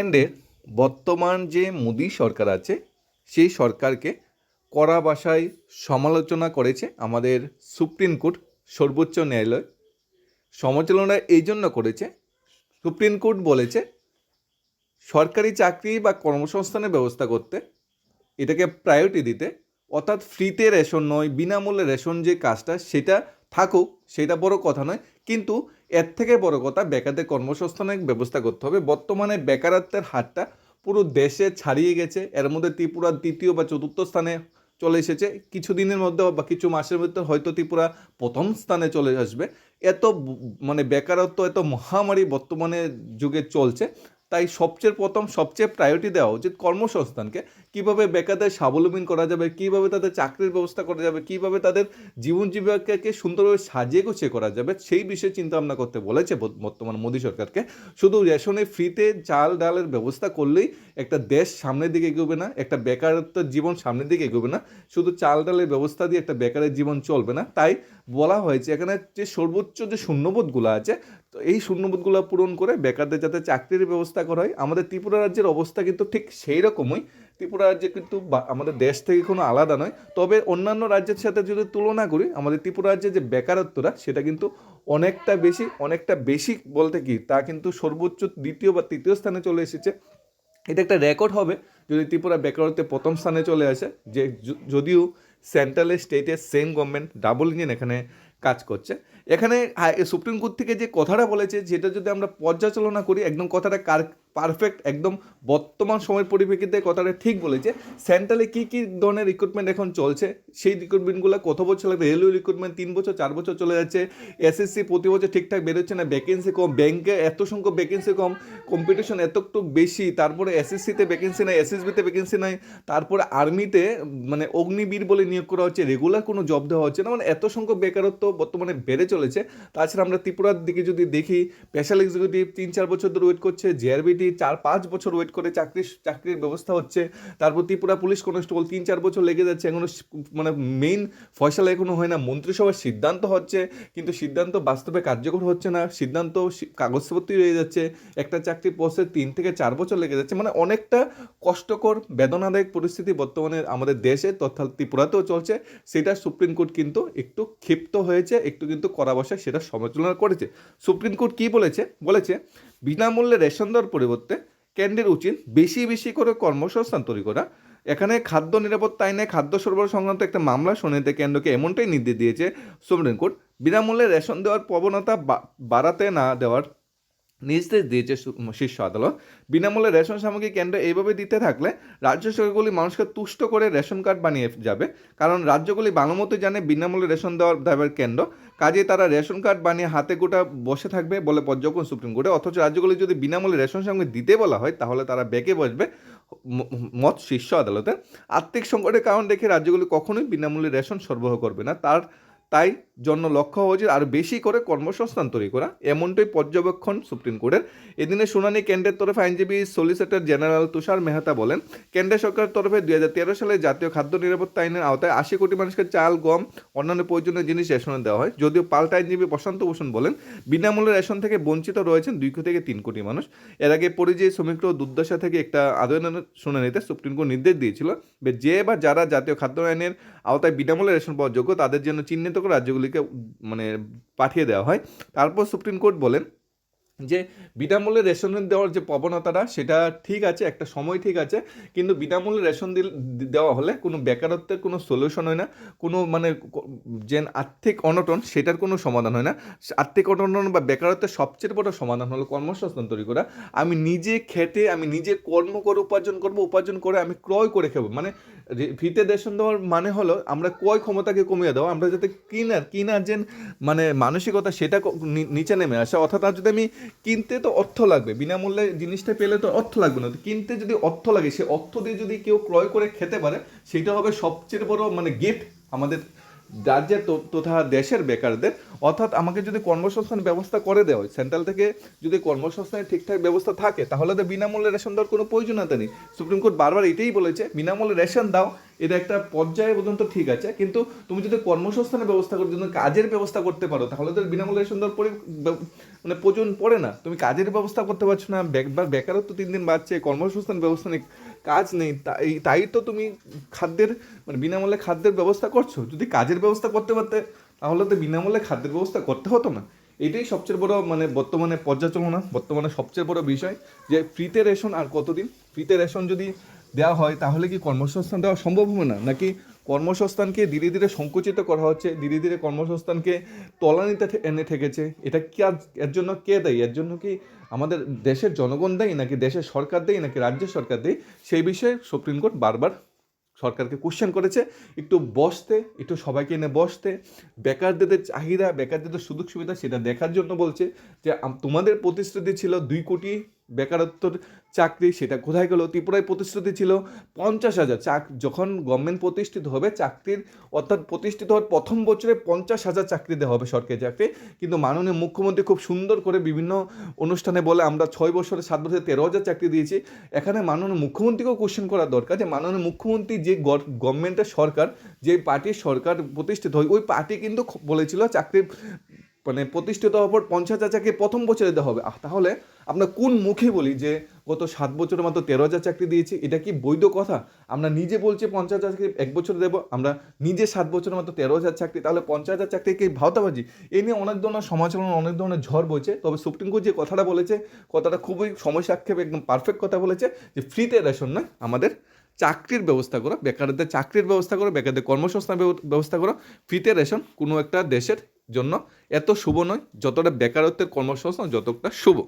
অ্যান্ডে বর্তমান যে মোদী সরকার আছে, সেই সরকারকে কড়া ভাষায় সমালোচনা করেছে আমাদের সুপ্রিম কোর্ট, সর্বোচ্চ ন্যায়ালয়। সমালোচনা এই জন্য করেছে, সুপ্রিম কোর্ট বলেছে, সরকারি চাকরি বা কর্মসংস্থানের ব্যবস্থা করতে, এটাকে প্রায়োরিটি দিতে, অর্থাৎ ফ্রিতে রেশন নয়, বিনামূল্যে রেশন যে কাজটা, সেটা থাকুক, সেটা বড় কথা নয় কিন্তু এর থেকে বড় কথা বেকারদের কর্মসংস্থানের ব্যবস্থা করতে হবে। বর্তমানে বেকারত্বের হারটা পুরো দেশে ছাড়িয়ে গেছে। এর মধ্যে ত্রিপুরা দ্বিতীয় বা চতুর্থ স্থানে চলে এসেছে। কিছু দিনের মধ্যে বা কিছু মাসের মধ্যে হয়তো ত্রিপুরা প্রথম স্থানে চলে আসবে। এত মানে বেকারত্ব, এত মহামারী বর্তমানে যুগে চলছে। তাই সবচেয়ে প্রথম, সবচেয়ে প্রায়োরিটি দেওয়া উচিত কর্মসংস্থানকে। কীভাবে বেকারদের স্বাবলম্বী করা যাবে, কীভাবে তাদের চাকরির ব্যবস্থা করা যাবে, কীভাবে তাদের জীবন জীবিকাকে সুন্দরভাবে সাজিয়ে গুছিয়ে করা যাবে, সেই বিষয়ে চিন্তা ভাবনা করতে বলেছে বর্তমান মোদী সরকারকে। শুধু রেশনে ফ্রিতে চাল ডালের ব্যবস্থা করলেই একটা দেশ সামনের দিকে এগোবে না, একটা বেকারত্বের জীবন সামনের দিকে এগোবে না, শুধু চাল ডালের ব্যবস্থা দিয়ে একটা বেকারের জীবন চলবে না। তাই বলা হয়েছে এখানে যে সর্বোচ্চ যে শূন্যবোধগুলো আছে তো এই শূন্যবোধগুলো পূরণ করে বেকারদের যাতে চাকরির ব্যবস্থা করা হয়, আমাদের ত্রিপুরা রাজ্যের অবস্থা কিন্তু ঠিক সেই রকমই ত্রিপুরা রাজ্যে কিন্তু আমাদের দেশ থেকে কোনো আলাদা নয়। তবে অন্যান্য রাজ্যের সাথে যদি তুলনা করি, আমাদের ত্রিপুরা রাজ্যে যে বেকারত্বটা সেটা কিন্তু অনেকটা বেশি অনেকটা বেশি বলতে কি, তা কিন্তু সর্বোচ্চ দ্বিতীয় বা তৃতীয় স্থানে চলে এসেছে। এটা একটা রেকর্ড হবে যদি ত্রিপুরা বেকারত্বে প্রথম স্থানে চলে আসে, যে যদিও সেন্ট্রালের স্টেটের সেম গভর্নমেন্ট ডাবল ইঞ্জিন এখানে কাজ করছে। এখানে সুপ্রিম কোর্ট থেকে যে কথাটা বলেছে, যেটা যদি আমরা পর্যালোচনা করি, একদম কথাটা কার পারফেক্ট একদম বর্তমান সময়ের পরিপ্রেক্ষিতে কথাটা ঠিক বলেছে। সেন্ট্রালে কী কী ধরনের রিক্রুটমেন্ট এখন চলছে? সেই রিক্রুটমেন্টগুলো কত বছর লাগবে? রেলওয়ে রিক্রুটমেন্ট তিন বছর, চার বছর চলে যাচ্ছে। এসএসসি প্রতি বছর ঠিকঠাক বেরোচ্ছে না ভ্যাকেন্সি কম ব্যাংকে এত সংখ্যক ভ্যাকেন্সি কম কম্পিটিশন এতটুকু বেশি, তারপরে এসএসসিতে ভ্যাকেন্সি নাই এসএসবিতে ভ্যাকেন্সি নাই, তারপরে আর্মিতে মানে অগ্নিবীর বলে নিয়োগ করা হচ্ছে রেগুলার কোনো জব দেওয়া হচ্ছে না মানে এত সংখ্যক বেকারত্ব বর্তমানে বেড়ে চলেছে। তাছাড়া আমরা ত্রিপুরার দিকে যদি দেখি স্পেশাল এক্সিকিউটিভ তিন, চার বছর ধরে ওয়েট করছে জেআরবিটি চার, পাঁচ বছর ওয়েট করে চাকরি চাকরির ব্যবস্থা হচ্ছে তারপর ত্রিপুরা পুলিশ কনস্টেবল তিন, চার বছর লেগে যাচ্ছে, এখনও মানে মেইন ফয়সালা এখনও হয় না, মন্ত্রিসভার সিদ্ধান্ত হচ্ছে, কিন্তু সিদ্ধান্ত বাস্তবে কার্যকর হচ্ছে না, সিদ্ধান্ত কাগজপত্রই রয়ে যাচ্ছে, একটা চাকরি পোস্টে তিন থেকে চার বছর লেগে যাচ্ছে মানে অনেকটা কষ্টকর, বেদনাদায়ক পরিস্থিতি বর্তমানে আমাদের দেশে তথা ত্রিপুরাতেও চলছে, সেটা সুপ্রিম কোর্ট কিন্তু একটু ক্ষিপ্ত হয়েছে, একটু কিন্তু কড়া বসায় সেটা সমালোচনা করেছে। সুপ্রিম কোর্ট কি বলেছে? বলেছে বিনামূল্যে রেশন দেওয়ার পরিবর্তে কেন্দ্রের উচিত বেশি বেশি করে কর্মসংস্থান তৈরি করা। এখানে খাদ্য নিরাপত্তা আইনে খাদ্য সরবরাহ সংক্রান্ত একটা মামলা শুনেতে কেন্দ্রকে এমনটাই নির্দেশ দিয়েছে সুপ্রিম কোর্ট। বিনামূল্যে রেশন দেওয়ার প্রবণতা বাড়াতে না দেওয়ার নির্দেশ দিয়েছে শীর্ষ আদালত। বিনামূল্যে রেশন সামগ্রী কেন্দ্র এইভাবে দিতে থাকলে রাজ্য সরকারগুলি মানুষকে তুষ্ট করে রেশন কার্ড বানিয়ে যাবে। কারণ রাজ্যগুলি ভালো মতো জানে বিনামূল্যে রেশন দেওয়ার দেওয়ার কেন্দ্র। কাজে তারা রেশন কার্ড বানিয়ে হাতে গোটা বসে থাকবে বলে পর্যবেক্ষণ সুপ্রিম কোর্টে, অথচ রাজ্যগুলি যদি বিনামূল্যে রেশন সঙ্গে দিতে বলা হয়, তাহলে তারা বেঁকে বসবে মত শীর্ষ আদালতে। আর্থিক সংকটের কারণ দেখে রাজ্যগুলি কখনোই বিনামূল্যে রেশন সরবরাহ করবে না। তার, তাই জন্য লক্ষ্য উচিত। আরও বেশি করে কর্মসংস্থান তৈরি করা, এমনটাই পর্যবেক্ষণ সুপ্রিম কোর্টের। এদিনে শুনানি কেন্দ্রের তরফে আইনজীবী সলিসিটর জেনারেল তুষার মেহতা বলেন, কেন্দ্র সরকারের তরফে দুই হাজার তেরো সালে জাতীয় খাদ্য নিরাপত্তা আইনের আওতায় আশি কোটি মানুষকে চাল, গম, অন্যান্য প্রয়োজনীয় জিনিস রেশনে দেওয়া হয়। যদিও পাল্টা আইনজীবী প্রশান্ত ভূষণ বলেন, বিনামূল্যে রেশন থেকে বঞ্চিত রয়েছেন দুই থেকে তিন কোটি মানুষ। এর আগে পরিযায়ী শ্রমিক দুর্দশা থেকে একটা আবেদন শুনানিতে সুপ্রিম কোর্ট নির্দেশ দিয়েছিল যে বা যারা জাতীয় খাদ্য আইনের আওতায় বিনামূল্যে রেশন পাওয়ার যোগ্য, তাদের জন্য চিহ্নিত করে রাজ্যগুলিকে মানে পাঠিয়ে দেওয়া হয়। তারপর সুপ্রিম কোর্ট বলেন যে বিনামূল্যে রেশন দেওয়ার যে প্রবণতাটা, সেটা ঠিক আছে, একটা সময় ঠিক আছে, কিন্তু বিনামূল্যে রেশন দিল- দেওয়া হলে কোনো বেকারত্বের কোনো সলিউশন হয় না, কোনো মানে যে আর্থিক অনটন, সেটার কোনো সমাধান হয় না। আর্থিক অনটন বা বেকারত্বের সবচেয়ে বড় সমাধান হলো কর্মসংস্থান তৈরি করা। আমি নিজে খেটে, আমি নিজে কর্ম করে, উপার্জন করব, উপার্জন করে আমি ক্রয় করে খাব। মানে ফিতে রেশন দেওয়ার মানে হলো, আমরা ক্রয় ক্ষমতাকে কমিয়ে দেওয়া, আমরা যাতে কিনার কিনার যে মানে মানসিকতা, সেটা নিচে নেমে আসে। অর্থাৎ যদি আমি কিনতে তো অর্থ লাগবে। বিনামূল্যে জিনিসটা পেলে তো অর্থ লাগবে না। কিনতে যদি অর্থ লাগে, সে অর্থ দিয়ে যদি কেউ ক্রয় করে খেতে পারে, সেটা হবে সবচেয়ে বড় মানে গিফট আমাদের রাজ্যের তথা দেশের বেকারদের। অর্থাৎ আমাকে যদি কর্মসংস্থান ব্যবস্থা করে দেওয়া হয়, সেন্ট্রাল থেকে যদি কর্মসংস্থানের ঠিকঠাক ব্যবস্থা থাকে, তাহলে তো বিনামূল্যে রেশন দেওয়ার কোনো প্রয়োজনীয়তা নেই। সুপ্রিম কোর্ট বারবার এটাই বলেছে, বিনামূল্যে রেশন দাও এটা একটা পর্যায়ে পর্যন্ত ঠিক আছে, কিন্তু তুমি যদি কর্মসংস্থানের ব্যবস্থা করো, যদি কাজের ব্যবস্থা করতে পারো, তাহলে তো বিনামূল্যে দেওয়ার পরে মানে প্রয়োজন পড়ে না। তুমি কাজের ব্যবস্থা করতে পারছ না বেকারত্ব তিন দিন বাড়ছে, কর্মসংস্থান ব্যবস্থা নেই, কাজ নেই তাই তাই তো তুমি খাদ্যের মানে বিনামূল্যে খাদ্যের ব্যবস্থা করছ। যদি কাজের ব্যবস্থা করতে পারতে, তাহলে তো বিনামূল্যে খাদ্যের ব্যবস্থা করতে হতো না। এটাই সবচেয়ে বড় মানে বর্তমানে পর্যালোচনা, বর্তমানে সবচেয়ে বড় বিষয় যে ফ্রিতে রেশন আর কতদিন? ফ্রিতে রেশন যদি দেওয়া হয়, তাহলে কি কর্মসংস্থান দেওয়া সম্ভব হবে না? নাকি কর্মসংস্থানকে ধীরে ধীরে সংকুচিত করা হচ্ছে, ধীরে ধীরে কর্মসংস্থানকে তলানিতে এনে ঠেকেছে? এটা কি এর জন্য কে দেয়? এর জন্য কি আমাদের দেশের জনগণ দেয়, নাকি দেশের সরকার দেয়, নাকি রাজ্য সরকার দেয়? সেই বিষয়ে সুপ্রিম কোর্ট বারবার সরকারকে কোশ্চেন করেছে। একটু বসতে, একটু সবাইকে এনে বসতে, বেকারদের চাহিদা, বেকারদের সুযোগ সুবিধা সেটা দেখার জন্য বলছে যে তোমাদের প্রতিশ্রুতি ছিল দুই কোটি বেকারত্বর চাকরি, সেটা কোথায় গেল? ত্রিপুরায় প্রতিশ্রুতি ছিল পঞ্চাশ হাজার। চাক, যখন গভর্নমেন্ট প্রতিষ্ঠিত হবে, চাকরির, অর্থাৎ প্রতিষ্ঠিত হওয়ার প্রথম বছরে পঞ্চাশ হাজার চাকরি দেওয়া হবে সরকারি চাকরি। কিন্তু মাননীয় মুখ্যমন্ত্রী খুব সুন্দর করে বিভিন্ন অনুষ্ঠানে বলে, আমরা ছয় বছরে, সাত বছরে তেরো হাজার চাকরি দিয়েছি। এখানে মাননীয় মুখ্যমন্ত্রীকেও কোশ্চেন করা দরকার যে, মাননীয় মুখ্যমন্ত্রী যে গভর্নমেন্টের সরকার, যে পার্টির সরকার প্রতিষ্ঠিত হয়, ওই পার্টি কিন্তু বলেছিল চাকরি মানে প্রতিষ্ঠিত হওয়ার পর পঞ্চাশ হাজার চাকরি প্রথম বছরে দেওয়া হবে। তাহলে আমরা কোন মুখে বলি যে গত সাত বছরের মাত্র তেরো হাজার চাকরি দিয়েছি, এটা কি বৈধ কথা? আমরা নিজে বলছি পঞ্চাশ হাজার চাকরি, এক বছর দেবো, আমরা নিজে সাত বছরের মাত্র তেরো হাজার চাকরি, তাহলে পঞ্চাশ হাজার চাকরি কি ভাওতাবাজি? এই নিয়ে অনেক ধরনের সমালোচনা, অনেক ধরনের ঝড় বইছে, তবে সুপ্রিম কোর্ট যে কথাটা বলেছে, কথাটা খুবই সমস্যা আক্ষেপ একদম পারফেক্ট কথা বলেছে, যে ফ্রিতে রেশন নয় আমাদের চাকরির ব্যবস্থা করো, বেকারদের চাকরির ব্যবস্থা করো, বেকারদের কর্মসংস্থান ব্যবস্থা করো ফ্রিতে রেশন কোনো একটা দেশের জন্য এত শুভ নয়, যতটা বেকারত্বের কর্মসংস্থান, যতটা শুভ।